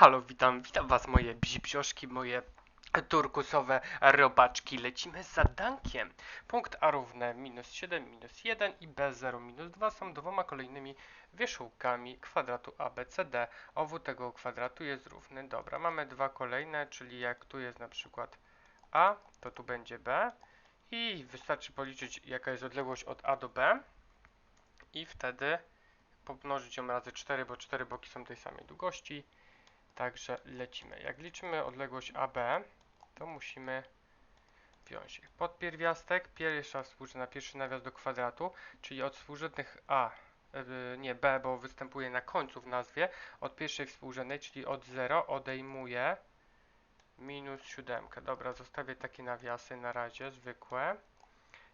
Halo, witam, witam was moje bzibzioszki, moje turkusowe robaczki. Lecimy z zadankiem. Punkt A równe minus 7, minus 1 i B0, minus 2 są dwoma kolejnymi wierzchołkami kwadratu ABCD. Owód tego kwadratu jest równy. Dobra, mamy dwa kolejne, czyli jak tu jest na przykład A, to tu będzie B i wystarczy policzyć jaka jest odległość od A do B i wtedy pomnożyć ją razy 4, bo 4 boki są tej samej długości. Także lecimy. Jak liczymy odległość AB, to musimy wziąć podpierwiastek, pierwsza współrzędna, pierwszy nawias do kwadratu, czyli od współrzędnych A, yy, nie B, bo występuje na końcu w nazwie, od pierwszej współrzędnej, czyli od 0 odejmuję minus 7. Dobra, zostawię takie nawiasy na razie, zwykłe.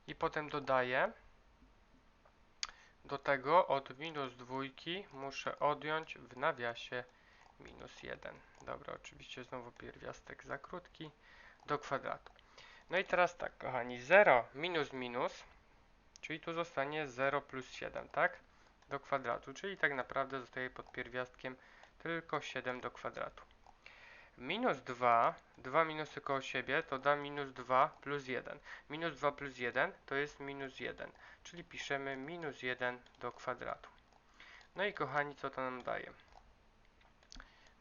I potem dodaję do tego od minus dwójki muszę odjąć w nawiasie minus 1. Dobra, oczywiście znowu pierwiastek za krótki do kwadratu. No i teraz tak, kochani, 0 minus minus, czyli tu zostanie 0 plus 7, tak? Do kwadratu, czyli tak naprawdę zostaje pod pierwiastkiem tylko 7 do kwadratu. Minus 2, 2 minusy koło siebie to da minus 2 plus 1. Minus 2 plus 1 to jest minus 1, czyli piszemy minus 1 do kwadratu. No i kochani, co to nam daje?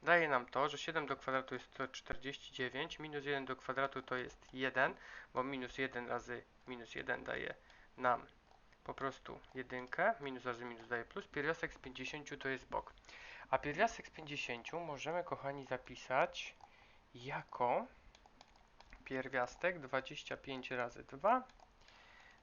Daje nam to, że 7 do kwadratu jest 149, minus 1 do kwadratu to jest 1, bo minus 1 razy minus 1 daje nam po prostu jedynkę, minus razy minus daje plus, pierwiastek z 50 to jest bok. A pierwiastek z 50 możemy, kochani, zapisać jako pierwiastek 25 razy 2,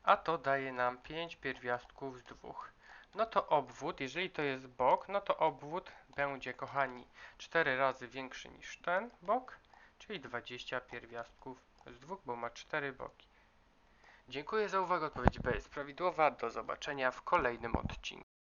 a to daje nam 5 pierwiastków z 2 no to obwód, jeżeli to jest bok, no to obwód będzie, kochani, 4 razy większy niż ten bok, czyli 20 pierwiastków z dwóch, bo ma 4 boki. Dziękuję za uwagę, odpowiedź B jest prawidłowa. Do zobaczenia w kolejnym odcinku.